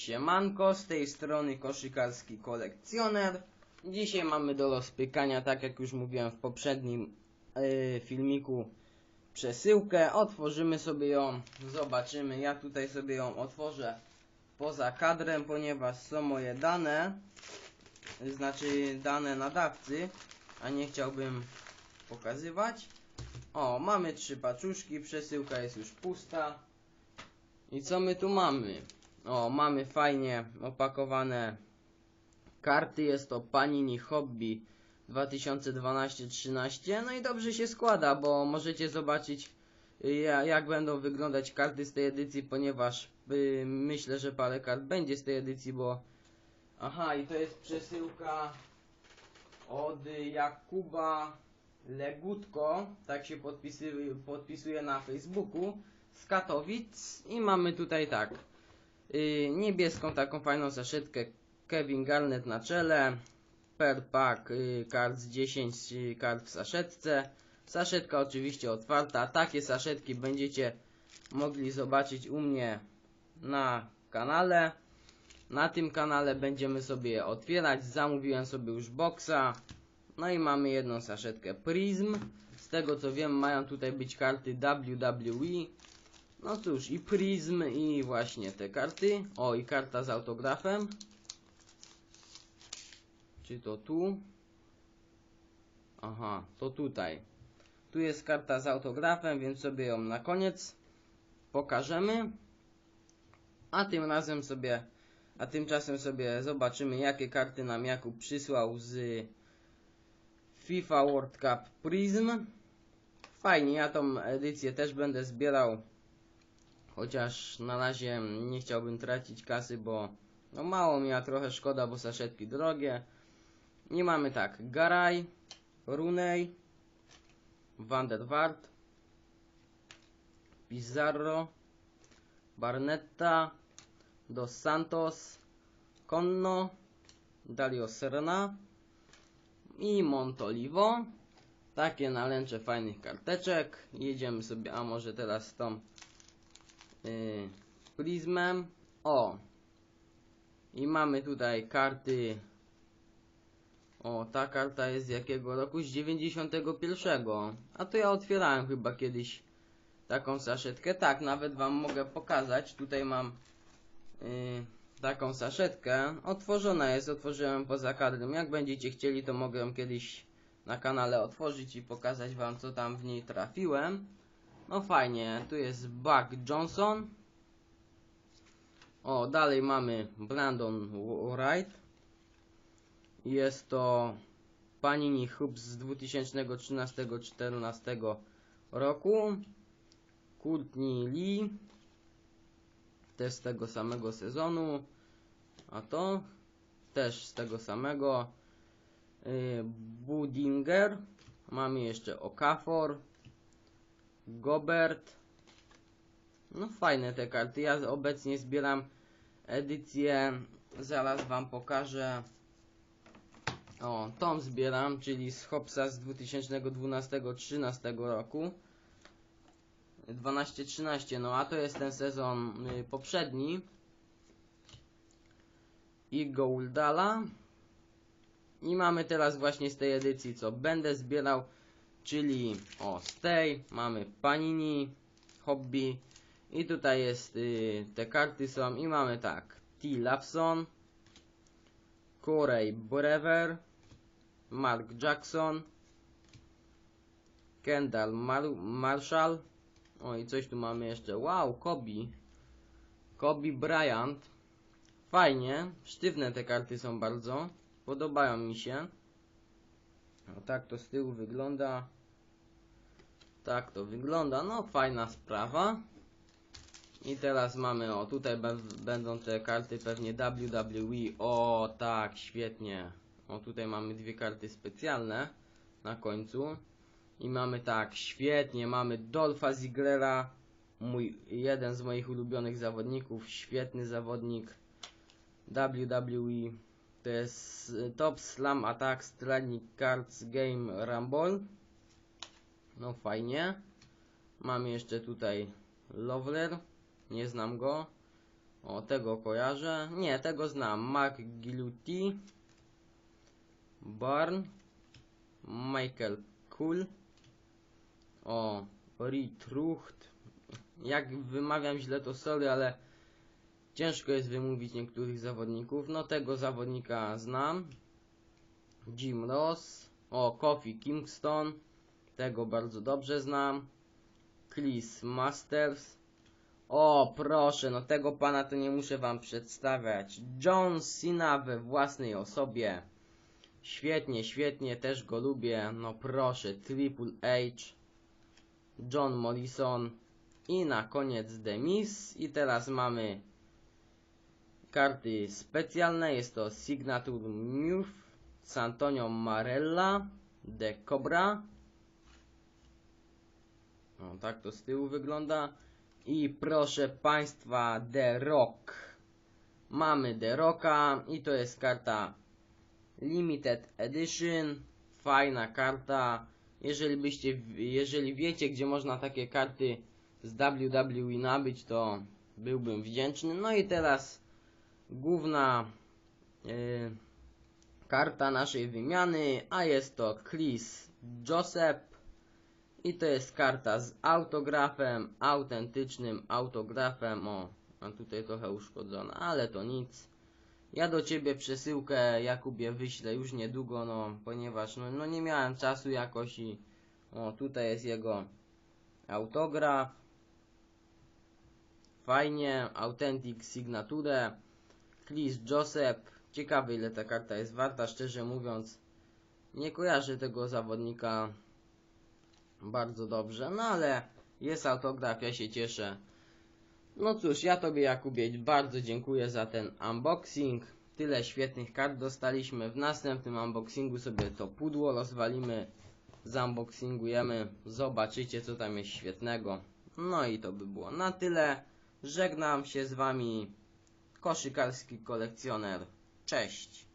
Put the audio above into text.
Siemanko, z tej strony koszykarski kolekcjoner. Dzisiaj mamy do rozpykania, tak jak już mówiłem w poprzednim yy, filmiku, przesyłkę. Otworzymy sobie ją, zobaczymy. Ja tutaj sobie ją otworzę poza kadrem, ponieważ są moje dane, znaczy dane nadawcy, a nie chciałbym pokazywać. O, mamy trzy paczuszki, przesyłka jest już pusta. I co my tu mamy? O, mamy fajnie opakowane karty. Jest to Panini Hobby 2012-13. No i dobrze się składa, bo możecie zobaczyć y, ja- jak będą wyglądać karty z tej edycji, ponieważ y, myślę, że parę kart będzie z tej edycji, bo aha, i to jest przesyłka od Jakuba Legutko, tak się podpisuje, podpisuje na Facebooku z Katowic i mamy tutaj tak niebieską taką fajną saszetkę Kevin Garnett na czele per pack kart z 10 yy, kart w saszetce saszetka oczywiście otwarta takie saszetki będziecie mogli zobaczyć u mnie na kanale na tym kanale będziemy sobie je otwierać zamówiłem sobie już boxa no i mamy jedną saszetkę Prism. Z tego co wiem, mają tutaj być karty WWE. No cóż, i Prism, i właśnie te karty. O, i karta z autografem. Czy to tu? Aha, to tutaj. Tu jest karta z autografem, więc sobie ją na koniec pokażemy. A tym razem sobie, a tymczasem sobie zobaczymy, jakie karty nam Jakub przysłał z FIFA World Cup Prism. Fajnie, ja tą edycję też będę zbierał. Chociaż na razie nie chciałbym tracić kasy, bo no mało mi, a trochę szkoda, bo saszetki drogie. Nie mamy tak, Garaj, Runej, Van der Pizarro, Barnetta, Dos Santos, Conno, Dalio Serna, i Montolivo. Takie nalęcze fajnych karteczek. Jedziemy sobie, a może teraz tą yy, Prismem. O! I mamy tutaj karty. O, ta karta jest z jakiego roku? Z 91. A to ja otwierałem chyba kiedyś taką saszetkę. Tak, nawet wam mogę pokazać. Tutaj mam yy, taką saszetkę. Otworzona jest, otworzyłem poza kadrem. Jak będziecie chcieli, to mogę kiedyś na kanale otworzyć i pokazać wam, co tam w niej trafiłem. No fajnie, tu jest Buck Johnson. O, dalej mamy Brandon Wright. Jest to Panini Hubs z 2013-14 roku. Courtney Lee też z tego samego sezonu, a to też z tego samego. Yy, Budinger, mamy jeszcze Okafor, Gobert. No fajne te karty. Ja obecnie zbieram edycję, zaraz wam pokażę. O, tą zbieram, czyli z Hopsa z 2012-13 roku. 12-13, no a to jest ten sezon y, poprzedni. I Gouldala. I mamy teraz właśnie z tej edycji, co będę zbierał, czyli o z tej mamy Panini, Hobby. I tutaj jest, y, te karty są i mamy tak, T. Lawson, Corey Brewer, Mark Jackson, Kendall Mar Marshall, o i coś tu mamy jeszcze. Wow, Kobe. Kobe Bryant. Fajnie. Sztywne te karty są bardzo. Podobają mi się. O tak to z tyłu wygląda. Tak to wygląda. No fajna sprawa. I teraz mamy, o tutaj będą te karty pewnie WWE. O tak, świetnie. O tutaj mamy dwie karty specjalne na końcu. I mamy tak, świetnie, mamy Dolfa Ziglera, mój, jeden z moich ulubionych zawodników, świetny zawodnik WWE. To jest y, Top Slam Attack Trading Cards Game Rumble. No fajnie. Mamy jeszcze tutaj Lovler, nie znam go. O, tego kojarzę. Nie, tego znam. Mark Giluti. Barn. Michael Kuhl. O, Ritrucht. Jak wymawiam źle to sorry, ale ciężko jest wymówić niektórych zawodników. No tego zawodnika znam. Jim Ross. O, Kofi Kingston. Tego bardzo dobrze znam. Chris Masters. O, proszę, no tego pana to nie muszę wam przedstawiać. John Cena we własnej osobie. Świetnie, świetnie, też go lubię. No proszę, Triple H. John Morrison. I na koniec The Miz. I teraz mamy karty specjalne. Jest to Signature Move. Z Antonio Marella. The Cobra. O, tak to z tyłu wygląda. I proszę Państwa, The Rock. Mamy The Rocka i to jest karta Limited Edition. Fajna karta. Jeżeli byście, jeżeli wiecie, gdzie można takie karty z WWE nabyć, to byłbym wdzięczny. No i teraz główna yy, karta naszej wymiany, a jest to Chris Joseph. I to jest karta z autografem, autentycznym autografem. O, a tutaj trochę uszkodzona, ale to nic. Ja do ciebie przesyłkę, Jakubie, wyślę już niedługo, no, ponieważ no, no nie miałem czasu jakoś i o, tutaj jest jego autograf. Fajnie, Authentic Signature. Chris Joseph. Ciekawy ile ta karta jest warta, szczerze mówiąc. Nie kojarzę tego zawodnika bardzo dobrze, no ale jest autograf, ja się cieszę. No cóż, ja Tobie Jakubie bardzo dziękuję za ten unboxing. Tyle świetnych kart dostaliśmy. W następnym unboxingu sobie to pudło rozwalimy, zunboxingujemy, zobaczycie co tam jest świetnego. No i to by było na tyle. Żegnam się z Wami, koszykarski kolekcjoner. Cześć!